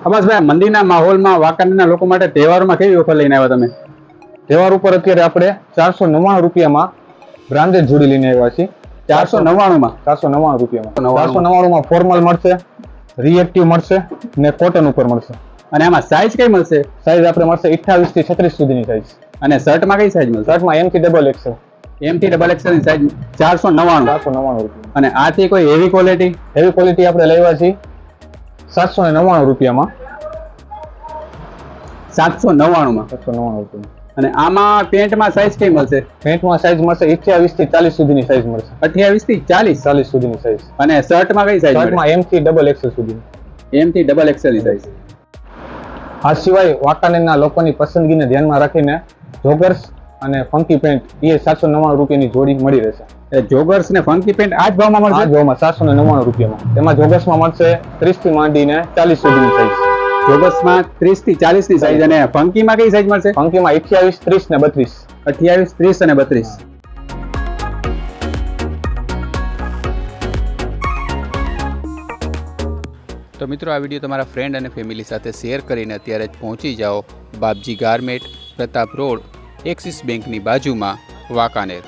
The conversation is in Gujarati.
અબ્બાસભાઈ મંદિરના માહોલમાં વાંકાનેરના લોકો માટે તહેવારોમાં કેવી ઓફર લઈને આવ્યા તમે? તહેવાર ઉપર અત્યારે આપણે ચારસો નવ્વાણું રૂપિયામાં બ્રાન્ડેડ જોડી લઈને આવ્યા છીએ. ચારસો નવ્વાણુંમાં ચારસો નવ્વાણું રૂપિયામાં. 499 ચારસો નવ્વાણુંમાં ફોર્મલ મળશે રિએક્ટિવ મળશે ને કોટન ઉપર મળશે. અને આમાં સાઇઝ કઈ મળશે? સાઇઝ આપણે મળશે 28 થી છત્રીસ સુધીની સાઇઝ અને શર્ટમાં કઈ સાઇઝ મળશે? શર્ટમાં એમ થી ડબલ એક્સેલ એમ થી ડબલ એક્સેલની સાઇઝ ચારસો નવ્વાણું. ચારસો નવ્વાણું રૂપિયા. અને આથી કોઈ હેવી ક્વોલિટી હેવી ક્વોલિટી આપણે લેવા છીએ. સાતસો ને નવ્વાણું રૂપિયામાં. સાતસો નવ્વાણુંમાં. સાતસો નવ્વાણું રૂપિયા અને આમાં પેન્ટમાં સાઇઝ કઈ મળશે? પેન્ટમાં સાઈઝ મળશે 28 થી ચાલીસ સુધીની સાઈઝ મળશે. અઠ્યાવીસથી ચાલીસ? ચાલીસ સુધીની સાઈઝ અને શર્ટમાં કઈ સાઇઝ શર્ટમાં એમ થી ડબલ એક્સેલ સુધીની. એમ થી ડબલ એક્સેલની સાઇઝ આ સિવાય વાંકાનેરના લોકોની પસંદગીને ધ્યાનમાં રાખીને જોગર્સ અને ફંકી પેન્ટ એ સાતસો નવ્વાણું રૂપિયાની જોડી મળી રહેશે. જોગર્સ ને ફંકી પેન્ટ આ જ ભાવમાં આ મળશે ભાવમાં સાતસો ને નવ્વાણું રૂપિયામાં. તેમાં જોગર્સમાં મળશે ત્રીસથી માંડીને ચાલીસ સુધીની સાઈઝ જોગર્સમાં ત્રીસથી ચાલીસ. ની સાઈઝ અને ફંકીમાં કઈ સાઈઝ મળશે? ફંકીમાં અઠ્યાવીસ ત્રીસ ને બત્રીસ. અઠ્યાવીસ ત્રીસ અને બત્રીસ. તો મિત્રો આ વીડિયો તમારા ફ્રેન્ડ અને ફેમિલી સાથે શેર કરીને અત્યારે જ પહોંચી જાઓ Bapji garment Pratap road Axis બેંકની બાજુમાં વાંકાનેર.